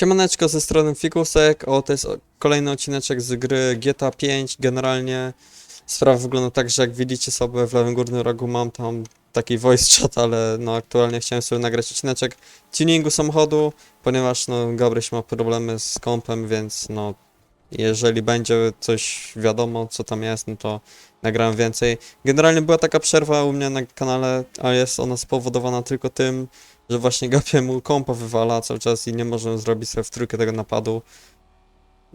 Siemaneczko ze strony Fikusek, o to jest kolejny odcineczek z gry GTA 5. Generalnie sprawa wygląda tak, że jak widzicie sobie w lewym górnym rogu mam tam taki voice chat, ale no aktualnie chciałem sobie nagrać odcineczek tuningu samochodu, ponieważ no Gabryś ma problemy z kompem, więc no jeżeli będzie coś wiadomo co tam jest, no to nagrałem więcej. Generalnie była taka przerwa u mnie na kanale, a jest ona spowodowana tylko tym, że właśnie Gapie mu kompa wywala cały czas i nie możemy zrobić sobie w trójkę tego napadu.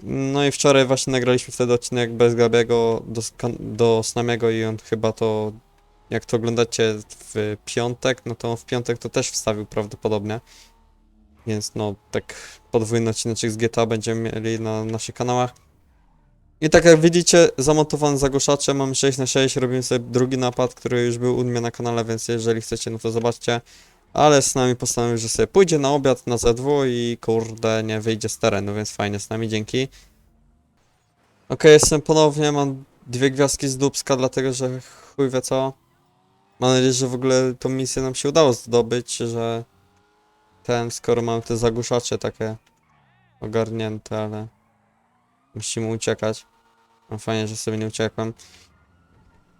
No i wczoraj właśnie nagraliśmy wtedy odcinek bez Gabiego do, do Snamiego i on chyba to, jak to oglądacie w piątek, no to on w piątek to też wstawił prawdopodobnie. Więc no, tak podwójny odcineczek z GTA będziemy mieli na naszych kanałach. I tak jak widzicie, zamontowany zagłuszacze, mamy 6 na 6 robimy sobie drugi napad, który już był u mnie na kanale, więc jeżeli chcecie, no to zobaczcie. Ale z nami postanowił, że sobie pójdzie na obiad na Z2 i kurde nie wyjdzie z terenu, więc fajnie z nami, dzięki. Okej, jestem ponownie, mam dwie gwiazdki z Dubska, dlatego że chuj wie co. Mam nadzieję, że w ogóle tą misję nam się udało zdobyć, że ten, skoro mamy te zagłuszacze takie ogarnięte, ale musimy uciekać. No fajnie, że sobie nie uciekłem.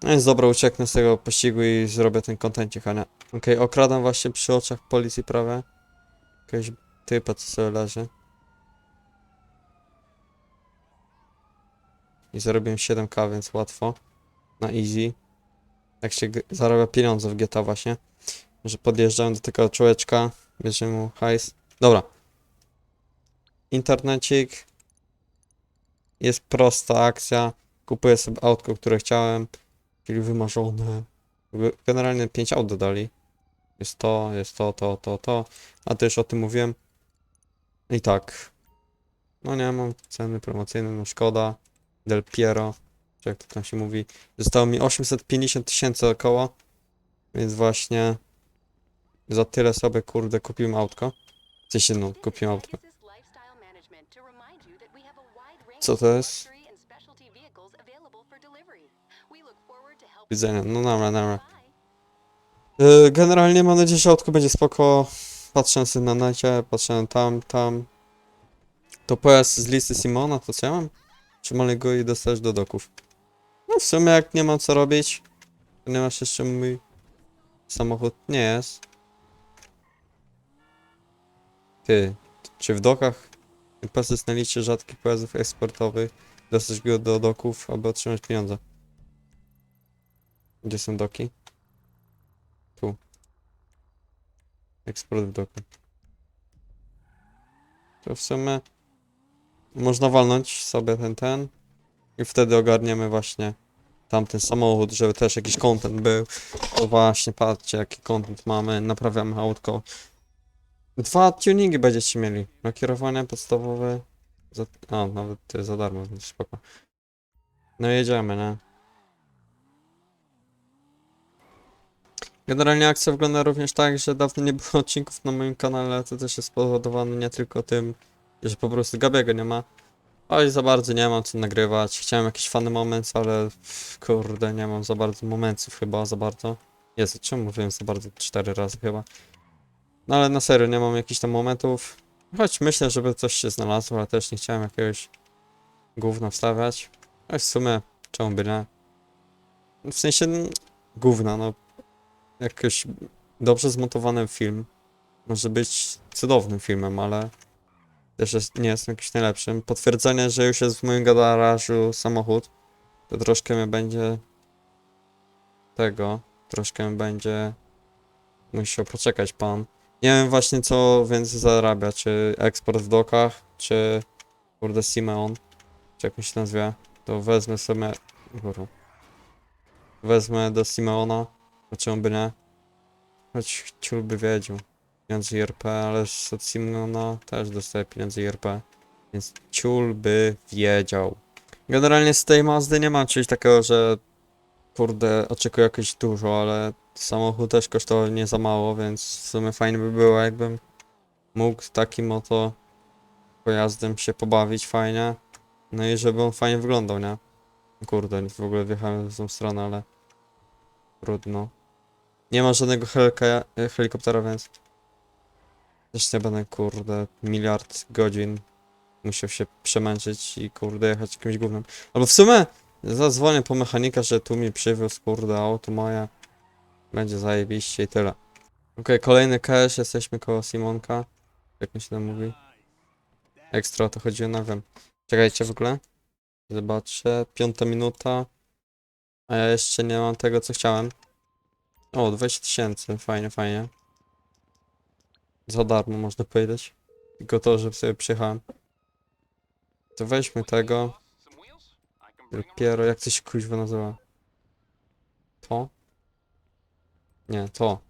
No więc dobra, ucieknę z tego pościgu i zrobię ten kontencik, a nie. Okej, okradam właśnie przy oczach policji prawie. Jakiegoś typa, co sobie leży. I zarobiłem 7k, więc łatwo. Na easy. Jak się zarabia pieniądze w GTA właśnie. Że podjeżdżałem do tego człowieczka, bierzemy mu hajs. Dobra. Internecik. Jest prosta akcja. Kupuję sobie autko, które chciałem. Czyli wymarzone. Generalnie 5 aut dodali. Jest to, jest to, to, to, to. A już o tym mówiłem. I tak. No nie mam ceny promocyjne, no szkoda. Del Piero, czy jak to tam się mówi. Zostało mi 850 tysięcy około. Więc właśnie za tyle sobie kurde kupiłem autko. Sensie no, kupiłem autko. Co to jest? Widzenia, no dobra, dobra. Yy, Generalnie mam nadzieję, że autko będzie spoko. Patrzę na necie, patrzę tam, tam. To pojazd z listy Simona, to co ja mam? Trzymali go i dostać do doków. No w sumie jak nie mam co robić, ponieważ jeszcze mój samochód nie jest. Ty, czy w dokach jest na liście rzadkich pojazdów eksportowych, dostać go do doków, aby otrzymać pieniądze. Gdzie są doki? Tu. Eksport w doku. To w sumie można walnąć sobie ten ten i wtedy ogarniemy właśnie tamten samochód, żeby też jakiś content był. To właśnie patrzcie jaki content mamy, naprawiamy autko. Dwa tuningi będziecie mieli. Nakierowanie podstawowe. Za... A, nawet za darmo, więc spoko. No jedziemy, nie? Generalnie akcja wygląda również tak, że dawno nie było odcinków na moim kanale, to też jest spowodowane nie tylko tym, że po prostu Gabiego nie ma. Oj, za bardzo nie mam co nagrywać. Chciałem jakiś fany moment, ale kurde, nie mam za bardzo momentów chyba, za bardzo. Jezu, czemu mówiłem za bardzo? Cztery razy chyba. No ale na serio, nie mam jakichś tam momentów. Choć myślę, żeby coś się znalazło, ale też nie chciałem jakiegoś gówna wstawiać. A w sumie, czemu by nie? W sensie, gówna, no. Jakoś dobrze zmontowany film. Może być cudownym filmem, ale też jest, nie jest jakimś najlepszym. Potwierdzenie, że już jest w moim garażu samochód, to troszkę mnie będzie tego, troszkę będzie musiał poczekać pan. Nie wiem właśnie co więcej zarabia, czy eksport w dokach, czy kurde Simeon, czy jak on się nazywa, to wezmę sobie, kurwa, wezmę do Simeona, a czemu by nie? Choć ciul by wiedział pieniądze IRP, ale od Simona też dostaję pieniądze IRP. Więc ciul by wiedział. Generalnie z tej Mazdy nie mam czegoś takiego, że kurde, oczekuję jakoś dużo, ale samochód też kosztował nie za mało, więc w sumie fajnie by było, jakbym mógł takim oto pojazdem się pobawić fajnie. No i żeby on fajnie wyglądał, nie? Kurde, w ogóle wjechałem w tą stronę, ale trudno. Nie ma żadnego helikoptera, więc Też nie będę, kurde, miliard godzin musiał się przemęczyć i, kurde, jechać jakimś gównem. Albo w sumie zadzwonię po mechanika, że tu mi przywiózł, kurde, auto moje. Będzie zajebiście i tyle. Okej, kolejny cash, jesteśmy koło Simonka. Jak mi się tam mówi? Ekstra o to chodziło, no wiem. Czekajcie w ogóle. Zobaczę. Piąta minuta. A ja jeszcze nie mam tego, co chciałem. O, 20 tysięcy. Fajnie, fajnie. Za darmo można powiedzieć. Tylko to, że sobie przyjechałem. To weźmy tego. Dopiero, jak się kuźwa nazywa? To? Nie, to.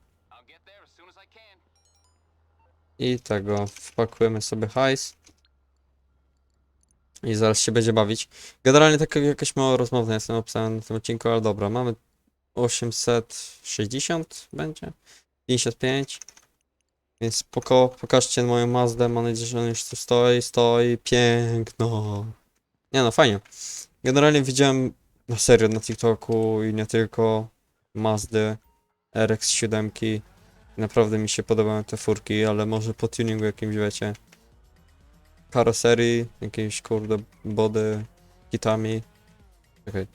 I tego. Wpakujemy sobie hajs. I zaraz się będzie bawić. Generalnie taka jakaś mało rozmowna jestem opisałem na tym odcinku, ale dobra, mamy 860 będzie? 55. Więc pokażcie moją Mazdę, mam nadzieję, że on już tu stoi, stoi, piękno. Nie no, fajnie. Generalnie widziałem na serio na TikToku i nie tylko Mazdy RX-7. Naprawdę mi się podobają te furki, ale może po tuningu jakimś wiecie karoserii, jakieś kurde body kitami. Czekaj,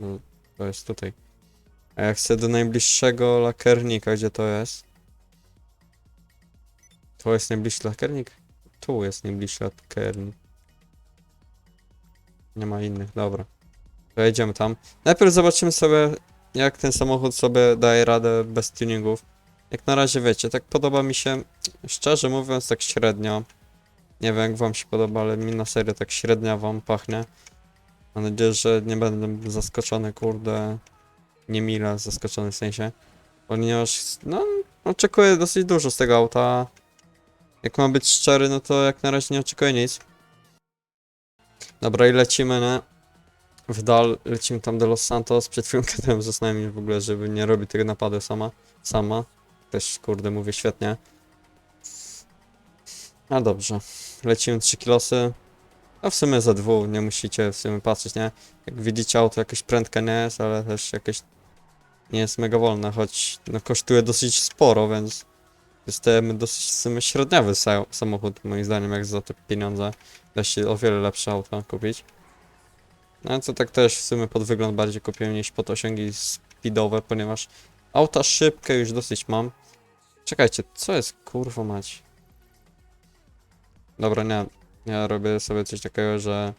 no to jest tutaj. A ja chcę do najbliższego lakiernika, gdzie to jest? To jest najbliższy lakiernik? Tu jest najbliższy lakiernik. Nie ma innych, dobra. To jedziemy tam. Najpierw zobaczymy sobie, jak ten samochód sobie daje radę bez tuningów. Jak na razie wiecie, tak podoba mi się, szczerze mówiąc, tak średnio. Nie wiem jak wam się podoba, ale mi na serio tak średnia wam pachnie. Mam nadzieję, że nie będę zaskoczony, kurde, niemile zaskoczony w sensie. Ponieważ, no, oczekuję dosyć dużo z tego auta. Jak mam być szczery, no to jak na razie nie oczekuję nic. Dobra, i lecimy, nie? W dal, lecimy tam do Los Santos. Przed chwilą gadałem ze znajomym w ogóle, żeby nie robić tego napadu sama. Sama. Też, kurde, mówię świetnie. A dobrze. Lecimy 3 kilosy. A w sumie za dwóch, nie musicie w sumie patrzeć, nie? Jak widzicie, auto jakoś prędka nie jest, ale też jakieś nie jest mega wolne, choć no, kosztuje dosyć sporo, więc dostajemy dosyć sa samochód, moim zdaniem, jak za te pieniądze. Da się o wiele lepsze auto kupić. No co tak też w sumie pod wygląd bardziej kupiłem niż pod osiągi speedowe, ponieważ auta szybkie już dosyć mam. Czekajcie, co jest kurwa mać? Dobra, nie. Ja robię sobie coś takiego, że...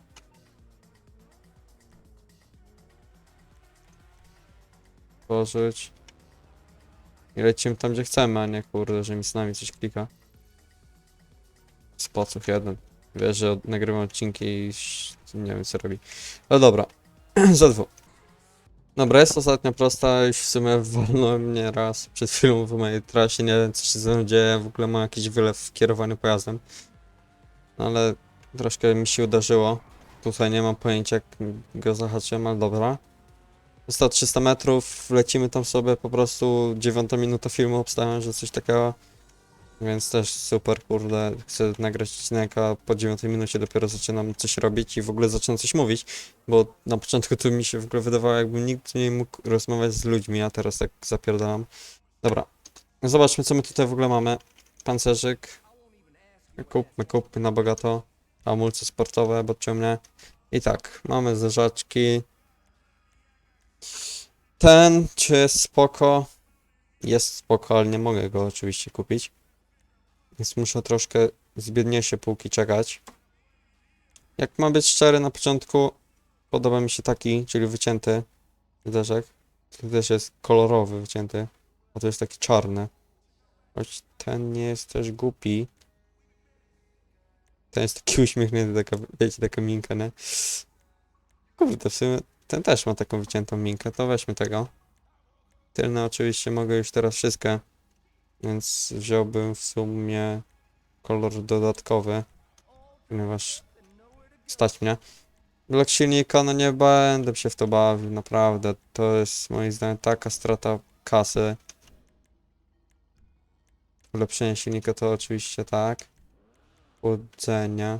Tworzyć. I lecimy tam, gdzie chcemy, a nie kurde, że mi z nami coś klika. Spocuch jeden. Wiesz, że nagrywam odcinki i nie wiem co robi. Ale dobra. Za dwu. Dobra, jest ostatnia prosta, już w sumie walnąłem mnie raz przed chwilą w mojej trasie, nie wiem co się ze mną dzieje, w ogóle mam jakiś wylew w kierowaniu pojazdem. No ale troszkę mi się uderzyło. Tutaj nie mam pojęcia jak go zahaczyłem, ale dobra. Zostało 300 metrów, lecimy tam sobie po prostu 9 minuta filmu obstawiam, że coś takiego. Więc też super, kurde, chcę nagrać odcinek, a po 9 minucie dopiero zaczynam coś robić i w ogóle zaczynam coś mówić, bo na początku to mi się w ogóle wydawało, jakbym nikt nie mógł rozmawiać z ludźmi, a teraz tak zapierdalam. Dobra, zobaczmy co my tutaj w ogóle mamy. Pancerzyk, Kupmy, kupmy na bogato. Hamulce sportowe, bo mnie. I tak, mamy zderzaczki. Ten, czy jest spoko? Jest spoko, ale nie mogę go oczywiście kupić. Więc muszę troszkę z biedniejszej półki czekać. Jak mam być szczery, na początku podoba mi się taki, czyli wycięty zderzek. Ten też jest kolorowy wycięty, a to jest taki czarny. Choć ten nie jest też głupi. Ten jest taki uśmiechnięty, taka, wiecie, taka minka, nie? Kurde, w sumie ten też ma taką wyciętą minkę, to weźmy tego. Tylne oczywiście mogę już teraz wszystkie, więc wziąłbym w sumie kolor dodatkowy, ponieważ stać mnie. Blok silnika, no nie będę się w to bawił, naprawdę. To jest moim zdaniem taka strata kasy. Ulepszenie silnika to oczywiście tak chłodzenia.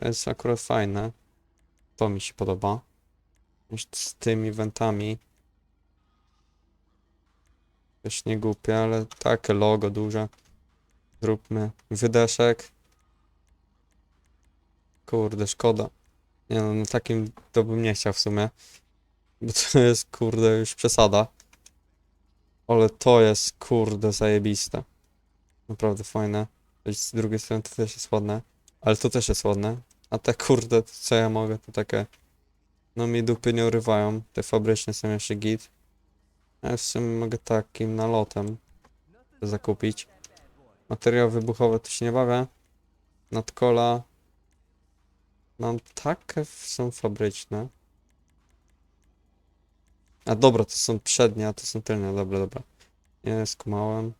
Jest akurat fajne. To mi się podoba. Z tymi wentami. Też nie głupie, ale takie logo duże. Zróbmy wydeszek. Kurde, szkoda. Nie no, na takim to bym nie chciał w sumie. Bo to jest, kurde, już przesada. Ale to jest, kurde, zajebiste. Naprawdę fajne. Z drugiej strony to też jest ładne. Ale to też jest ładne. A te, kurde, co ja mogę, to takie... No mi dupy nie urywają. Te fabryczne są jeszcze git. Ja w sumie mogę takim nalotem zakupić. Materiał wybuchowy to się nie bawię. Nadkola. Mam takie, są fabryczne. A dobra, to są przednie, a to są tylne, dobra, dobra. Nie, skumałem.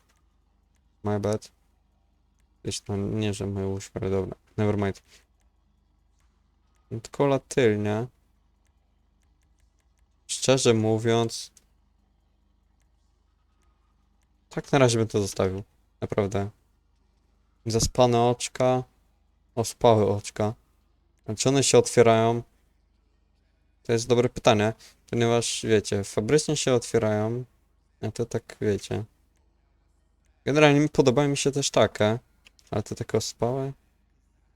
My bad. Tam, nie, że łóżko, ale dobra. Never mind. Nadkola tylnie. Szczerze mówiąc, tak na razie bym to zostawił. Naprawdę. Zaspane oczka. Ospałe oczka. A czy one się otwierają? To jest dobre pytanie, ponieważ wiecie, fabrycznie się otwierają, a to tak wiecie. Generalnie podobają mi się też takie, ale to takie ospałe?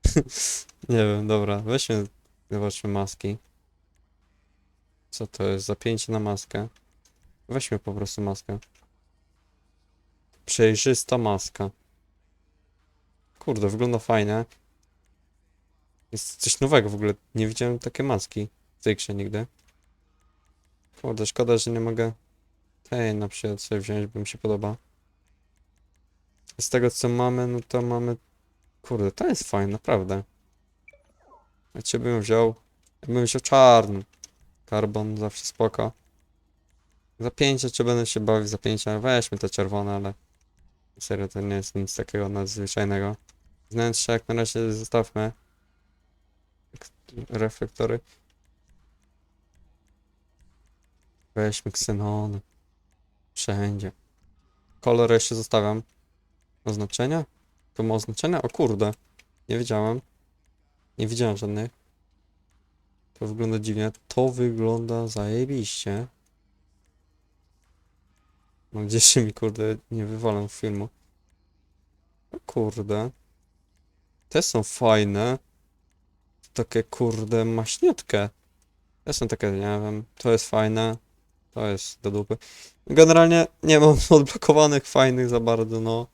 Nie wiem, dobra, weźmy, zobaczmy maski. Co to jest? Zapięcie na maskę. Weźmy po prostu maskę. Przejrzysta maska. Kurde, wygląda fajnie. Jest coś nowego w ogóle. Nie widziałem takie maski w tej grze nigdy. Kurde, szkoda, że nie mogę tej na przykład sobie wziąć, bo mi się podoba. Z tego co mamy, no to mamy... Kurde, to jest fajne, naprawdę. Ja cię bym wziął... Ja bym wziął czarny. Karbon zawsze spoko. Zapięcie, czy będę się bawić zapięcia? Weźmy te czerwone, ale... Serio, to nie jest nic takiego nadzwyczajnego. Wnętrze jak na razie zostawmy. Reflektory. Weźmy ksenony. Wszędzie. Kolor jeszcze zostawiam. Oznaczenia? To ma oznaczenia? O kurde. Nie wiedziałem. Nie widziałem żadnych. To wygląda dziwnie. To wygląda zajebiście. Mam nadzieję, że mi kurde nie wywalą filmu. O kurde. Te są fajne. Takie kurde maśniutkie. Te są takie, nie wiem, to jest fajne. To jest do dupy. Generalnie nie mam odblokowanych fajnych za bardzo, no.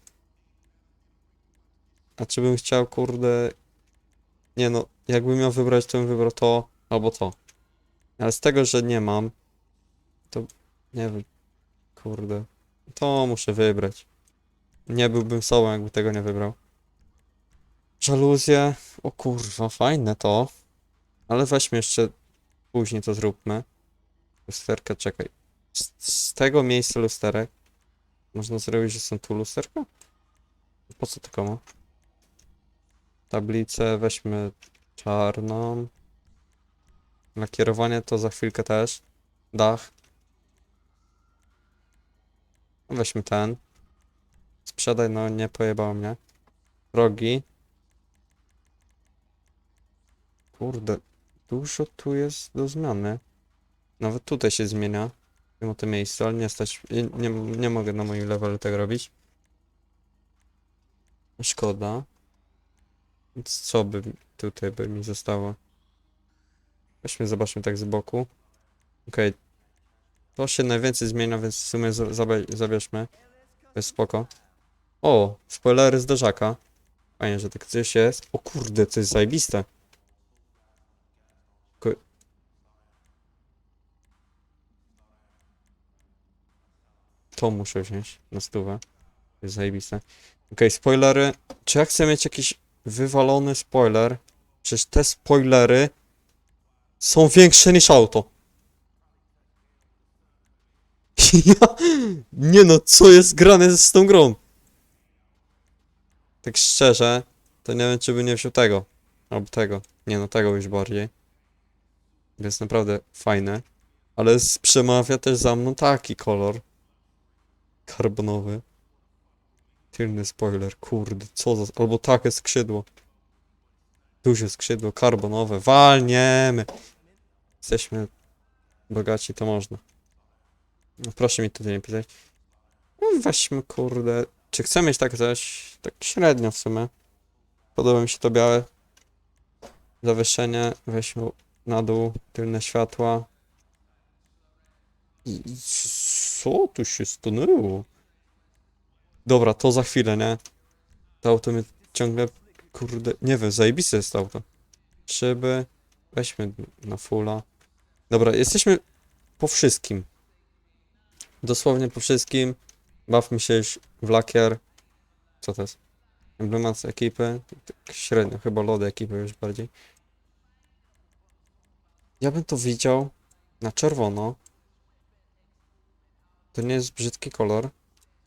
A czy bym chciał, kurde... Nie no, jakbym miał wybrać, to bym wybrał to albo to. Ale z tego, że nie mam, to nie wiem, kurde. To muszę wybrać. Nie byłbym sobą, jakby tego nie wybrał. Żaluzje. O kurwa, fajne to. Ale weźmy jeszcze później to zróbmy. Lusterka, czekaj. Z, z tego miejsca lusterek można zrobić, że są tu lusterka? Po co to komu? Tablicę weźmy czarną. Lakierowanie to za chwilkę też. Dach. Weźmy ten. Sprzedaj, no nie pojebało mnie. Rogi. Kurde, dużo tu jest do zmiany. Nawet tutaj się zmienia. Mimo to miejsce, ale nie stać. Nie, nie, mogę na moim levelu tego robić. Szkoda. Więc co by tutaj by mi zostało? Weźmy, zobaczmy tak z boku. Okej. To się najwięcej zmienia, więc w sumie za- zabie- zabierzmy. To jest spoko. O, spoilery z dożaka. Fajnie, że tak coś jest. O kurde, to jest zajebiste. To muszę wziąć na stówę. To jest zajebiste. Okej, spoilery. Czy ja chcę mieć jakiś wywalony spoiler? Przecież te spoilery są większe niż auto. Ja, nie no, co jest grane z tą grą? Tak szczerze, to nie wiem, czy by nie wziął tego. Albo tego. Nie no, tego już bardziej. Jest naprawdę fajne. Ale przemawia też za mną taki kolor. Karbonowy. Tylny spoiler, kurde, co za... Albo takie skrzydło. Duże skrzydło, karbonowe. Walniemy! Jesteśmy bogaci, to można. No proszę mi tutaj nie pisać. No weźmy, kurde. Czy chcę mieć takie coś? tak średnio w sumie. Podoba mi się to białe. Zawieszenie, weźmy na dół, tylne światła. Co tu się stanęło? Dobra, to za chwilę, nie? To auto mnie ciągle, kurde, nie wiem, zajebiste jest to auto. Szyby, weźmy na fulla. Dobra, jesteśmy po wszystkim. Dosłownie po wszystkim. Bawmy się już w lakier. Co to jest? Emblemat ekipy. Tak średnio, chyba lody ekipy już bardziej. Ja bym to widział na czerwono. To nie jest brzydki kolor.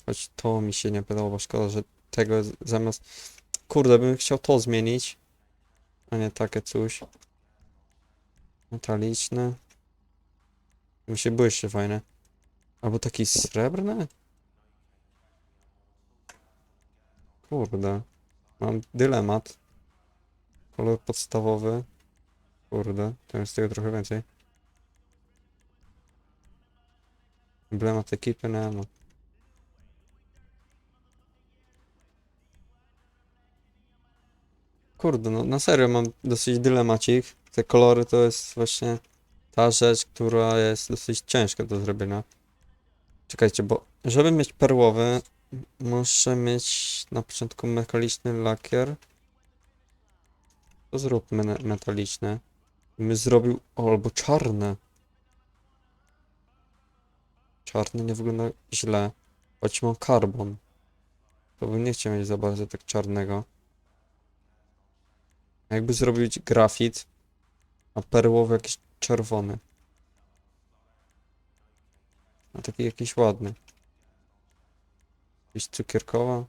Choć to mi się nie podoba. Szkoda, że tego zamiast... Kurde, bym chciał to zmienić. A nie takie coś. Metaliczne. Mi się błyszczy fajne. Albo taki srebrny? Kurde. Mam dylemat. Kolor podstawowy. Kurde, to jest tego trochę więcej. Emblemat ekipy, nie no. Kurde, no na serio mam dosyć dylemacik. Te kolory to jest właśnie ta rzecz, która jest dosyć ciężka do zrobienia. Czekajcie, bo żeby mieć perłowy, muszę mieć na początku metaliczny lakier. To zróbmy ne- metaliczny. My zrobił o, albo czarne. Czarny nie wygląda źle. Choć mam karbon. To bym nie chciał mieć za bardzo tak czarnego. Jakby zrobić grafit, a perłowy jakiś czerwony. A taki jakiś ładny. Jakiś cukierkowa.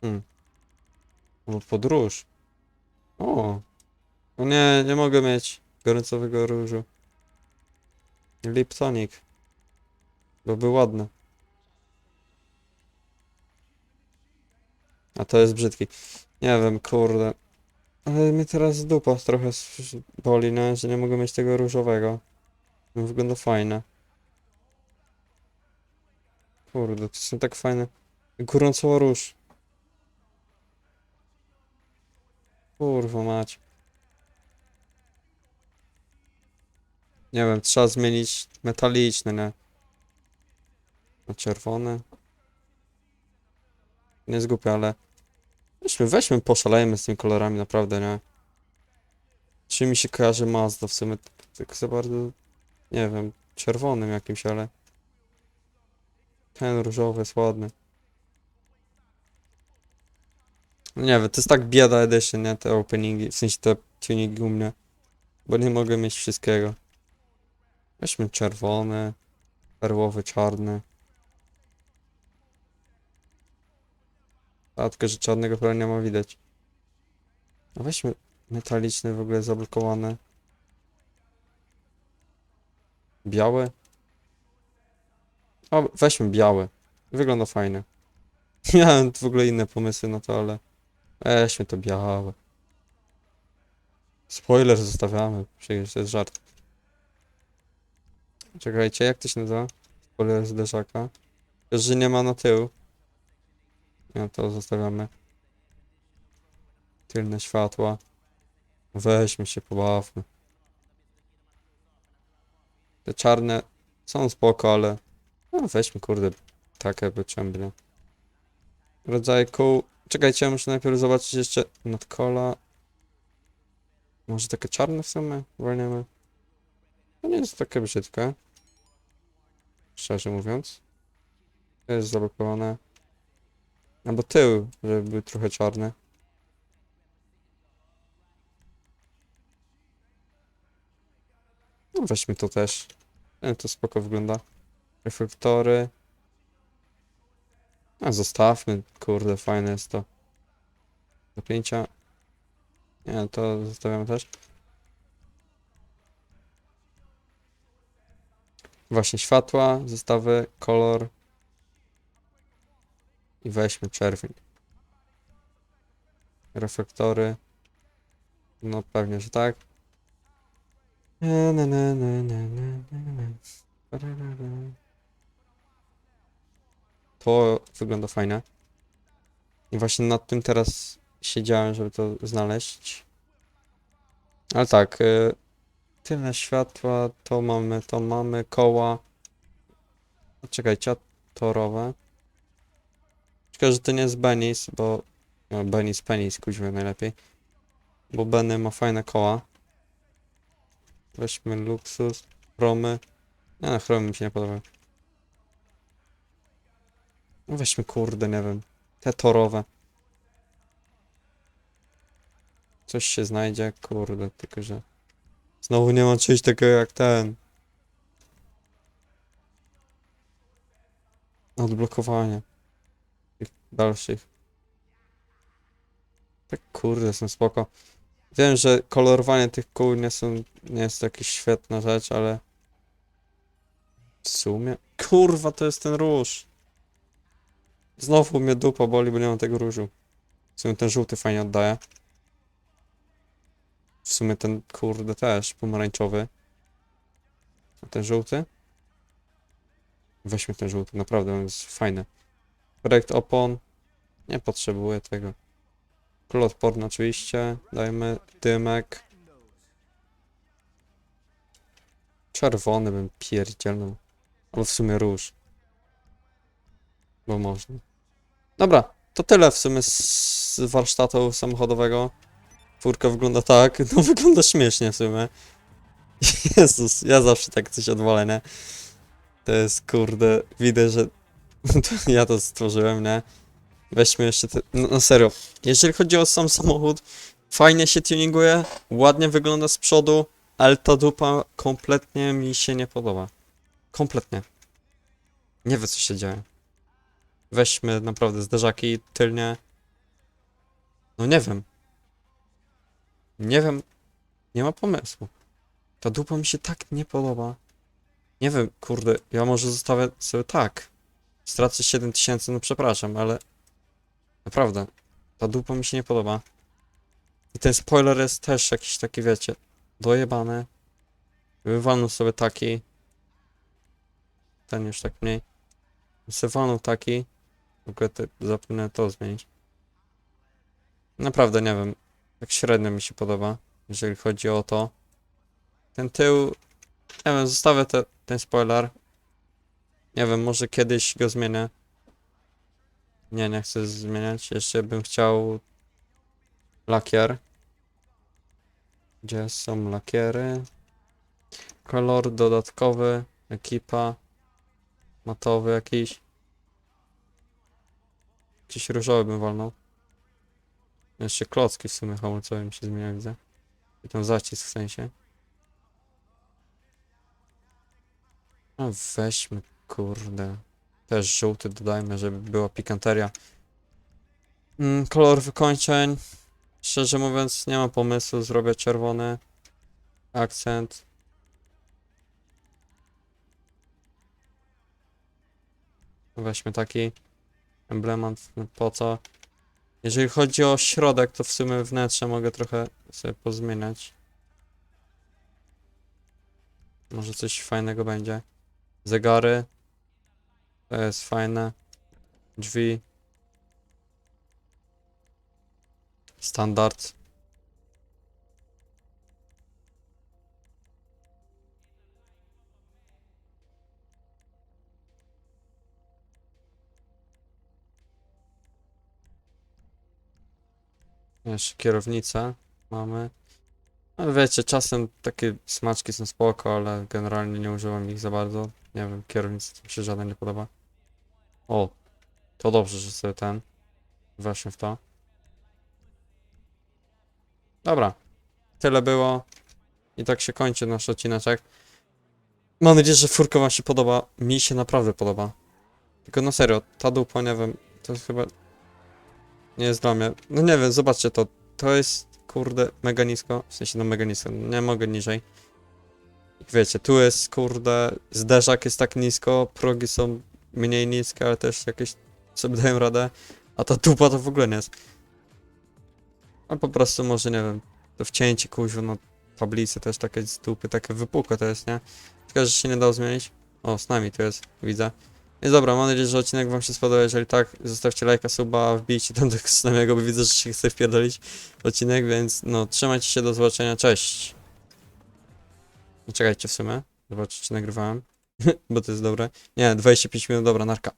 Hmm. Albo podróż. O. O nie, nie mogę mieć gorącowego różu. Liptonic. Byłby ładny. A to jest brzydki. Nie wiem, kurde. Ale mnie teraz dupa trochę boli, nie? Że nie mogę mieć tego różowego. No, Wygląda fajne. Kurde, to są tak fajne. Gorącowa róż. Kurwa mać. Nie wiem, trzeba zmienić metaliczne, nie? Na czerwone. Nie głupie, ale... Weźmy, weźmy, poszalejmy z tymi kolorami, naprawdę, nie? Czy mi się kojarzy Mazda w sumie, tak za bardzo... Nie wiem, czerwonym jakimś, ale... Ten różowy jest ładny. No Nie wiem, to jest tak bieda edition, nie? Te openingi, w sensie te tuningi u mnie. Bo nie mogę mieć wszystkiego. Weźmy czerwony, perłowy, czarny. A tylko, że czarnego prawie nie ma widać. A weźmy metaliczny w ogóle zablokowany. Biały. O, weźmy biały. Wygląda fajnie. Miałem w ogóle inne pomysły na to, ale weźmy to białe. Spoiler zostawiamy, przecież to jest żart. Czekajcie, jak to się nazywa? Spoiler zderzaka. Też, że nie ma na tył. Ja to zostawiamy. Tylne światła. Weźmy się, pobawmy. Te czarne są spoko, ale... No weźmy, kurde, takie by czemu by nie. Rodzaje kół... Czekajcie, ja muszę najpierw zobaczyć jeszcze nadkola. Może takie czarne w sumie? Wolniemy. To nie jest takie brzydkie. Szczerze mówiąc. To jest zablokowane. Albo tył, żeby był trochę czarny. No weźmy to też. E, To spoko wygląda. Reflektory. A zostawmy, kurde, fajne jest to. Napięcia. Nie, to zostawiamy też. Właśnie światła, zestawy, kolor. I weźmy czerwień. Reflektory. No pewnie, że tak. To wygląda fajnie. I właśnie nad tym teraz siedziałem, żeby to znaleźć. Ale tak, y, tyle światła, to mamy, to mamy, koła. Czekajcie, torowe. Szkoda, że to nie jest Benis, bo... No, Benis, Penis, kuźmy najlepiej. Bo Benny ma fajne koła. Weźmy luksus, chromy. Nie no, chromy mi się nie podobają. No weźmy kurde, nie wiem. Te torowe. Coś się znajdzie, kurde, tylko że... Znowu nie ma czegoś takiego jak ten. Odblokowanie. Dalszych. Tak kurde, są spoko. Wiem, że kolorowanie tych kół nie są, nie jest jakaś świetna rzecz, ale... W sumie... Kurwa, to jest ten róż. Znowu mnie dupa boli, bo nie mam tego różu. W sumie ten żółty fajnie oddaje. W sumie ten kurde też, pomarańczowy. A ten żółty? Weźmy ten żółty, naprawdę on jest fajny. Projekt opon. Nie potrzebuję tego. Kulotporny oczywiście. Dajmy dymek. Czerwony bym pierdzielnął. Albo w sumie róż. Bo można. Dobra, to tyle w sumie z warsztatu samochodowego. Furka wygląda tak, no wygląda śmiesznie w sumie. Jezus, ja zawsze tak coś odwalę, nie? To jest kurde, widać, że ja to stworzyłem, nie? Weźmy jeszcze te... No, no serio, jeżeli chodzi o sam samochód, fajnie się tuninguje, ładnie wygląda z przodu, ale ta dupa kompletnie mi się nie podoba. Kompletnie. Nie wiem, co się dzieje. Weźmy naprawdę zderzaki tylnie. No nie wiem. Nie wiem. Nie ma pomysłu. Ta dupa mi się tak nie podoba. Nie wiem, kurde, ja może zostawię sobie tak. Stracę 7000, no przepraszam, ale naprawdę, ta dupa mi się nie podoba. I ten spoiler jest też jakiś taki, wiecie, dojebany. Wywalnął sobie taki. Ten już tak mniej. Sywalnął taki. W ogóle te, zapomnę to zmienić. Naprawdę nie wiem. Tak średnio mi się podoba, jeżeli chodzi o to. Ten tył. Nie wiem, zostawię te, ten spoiler. Nie wiem, może kiedyś go zmienię. Nie, nie chcę zmieniać. Jeszcze bym chciał lakier. Gdzie są lakiery? Kolor dodatkowy, ekipa, matowy jakiś. Jakiś różowy bym walnął. Jeszcze klocki w sumie hamulcowe mi się zmienia, widzę. I ten zacisk w sensie. No weźmy, kurde. Też żółty dodajmy, żeby była pikanteria. Mm, kolor wykończeń. Szczerze mówiąc, nie mam pomysłu. Zrobię czerwony. Akcent. Weźmy taki emblemat. no Po co? Jeżeli chodzi o środek, to w sumie wnętrze mogę trochę sobie pozmieniać. Może coś fajnego będzie. Zegary. To jest fajne. Drzwi. Standard. Jeszcze kierownicę mamy. No wiecie, czasem takie smaczki są spoko, ale generalnie nie używam ich za bardzo. Nie wiem, kierownicy mi się żaden nie podoba. O, to dobrze, że sobie ten. Weszłem w to. Dobra, tyle było. I tak się kończy nasz odcineczek. Mam nadzieję, że furka wam się podoba. Mi się naprawdę podoba. Tylko na serio, ta dupa, nie wiem, to chyba... Nie jest dla mnie. No nie wiem, zobaczcie to. To jest, kurde, mega nisko. W sensie, no mega nisko. Nie mogę niżej. Wiecie, tu jest, kurde, zderzak jest tak nisko, progi są mniej niskie, ale też jakieś sobie dają radę. A ta dupa to w ogóle nie jest. A po prostu może, nie wiem, to wcięcie kuźwa, no tablicy też takie z dupy, takie wypukłe to jest, nie? Tylko, że się nie dało zmienić. O, z nami to jest, widzę. Więc dobra, mam nadzieję, że odcinek wam się spodobał. Jeżeli tak, zostawcie lajka, suba, wbijcie tam do znajomego, bo widzę, że się chce wpierdolić odcinek, więc no, trzymajcie się, do zobaczenia, cześć! No, czekajcie w sumie, zobaczcie, czy nagrywałem, bo to jest dobre. Nie, 25 minut, dobra, narka.